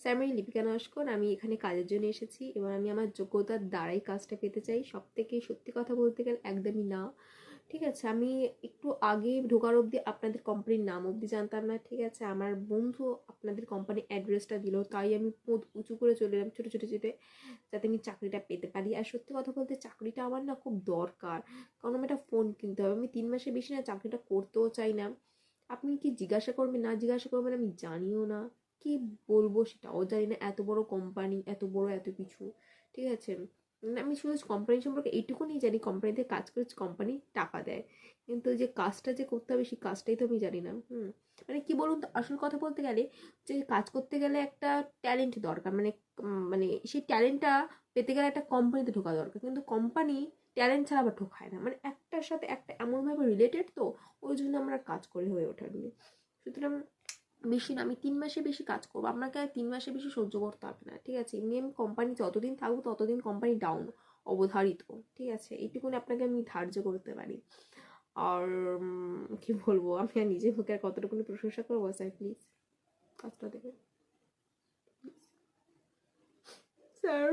Sir আমি লিপিকা নস্কর, আমি এখানে কাজের জন্য এসেছি এবং আমি আমার যোগ্যতার দ্বারাই কাজটা পেতে চাই। সব থেকে সত্যি কথা বলতে গেলে একদমই না। ঠিক আছে, আমি একটু আগে ঢোকার অবধি আপনাদের কোম্পানির নাম অবধি জানতাম না, ঠিক আছে? আমার বন্ধু আপনাদের কোম্পানির অ্যাড্রেসটা দিল, তাই আমি উঁচু করে চলে এলাম ছোটো ছোটো ছোটো, যাতে আমি চাকরিটা পেতে পারি। আর সত্যি কথা বলতে, চাকরিটা আমার না খুব দরকার, কারণ আমার একটা ফোন কিনতে হবে। আমি তিন মাসের বেশি না চাকরিটা করতেও চাই না। আপনি কি জিজ্ঞাসা করবেন, না জিজ্ঞাসা করবেন আমি জানিও না। কি বলব সেটাও জানি না। এত বড় কোম্পানি এত বড় এত কিছু, ঠিক আছে? আমি শুধু কোম্পানি সম্পর্কে এইটুকুনি জানি কোম্পানিতে কাজ করে কোম্পানি টাকা দেয়। কিন্তু যে কাজটা যে করতে হবে, সেই কাজটাই তো আমি জানি না, হুম? মানে কি বলুন তো, আসল কথা বলতে গেলে যে কাজ করতে গেলে একটা ট্যালেন্ট দরকার। মানে মানে সেই ট্যালেন্টটা পেতে গেলে একটা কোম্পানিতে ঢোকা দরকার। কিন্তু কোম্পানি ট্যালেন্ট ছাড়া আবার ঢোকায় না। মানে একটার সাথে একটা এমনভাবে রিলেটেড তো, ওই জন্য আমরা কাজ করে হয়ে ওঠার সুতরাং বেশি না, আমি তিন মাসে বেশি কাজ করব। আপনাকে তিন মাসে বেশি সহ্য করতে হবে না, ঠিক আছে? এমনি আমি কোম্পানি যতদিন থাকব ততদিন কোম্পানি ডাউন অবধারিত, ঠিক আছে? এইটুকুনি আপনাকে আমি ধার্য করতে পারি। আর কি বলব? আমি আর নিজের মুখে আর কতটুকুনি প্রশংসা করব? স্যার প্লিজ কাজটা দেবেন। স্যার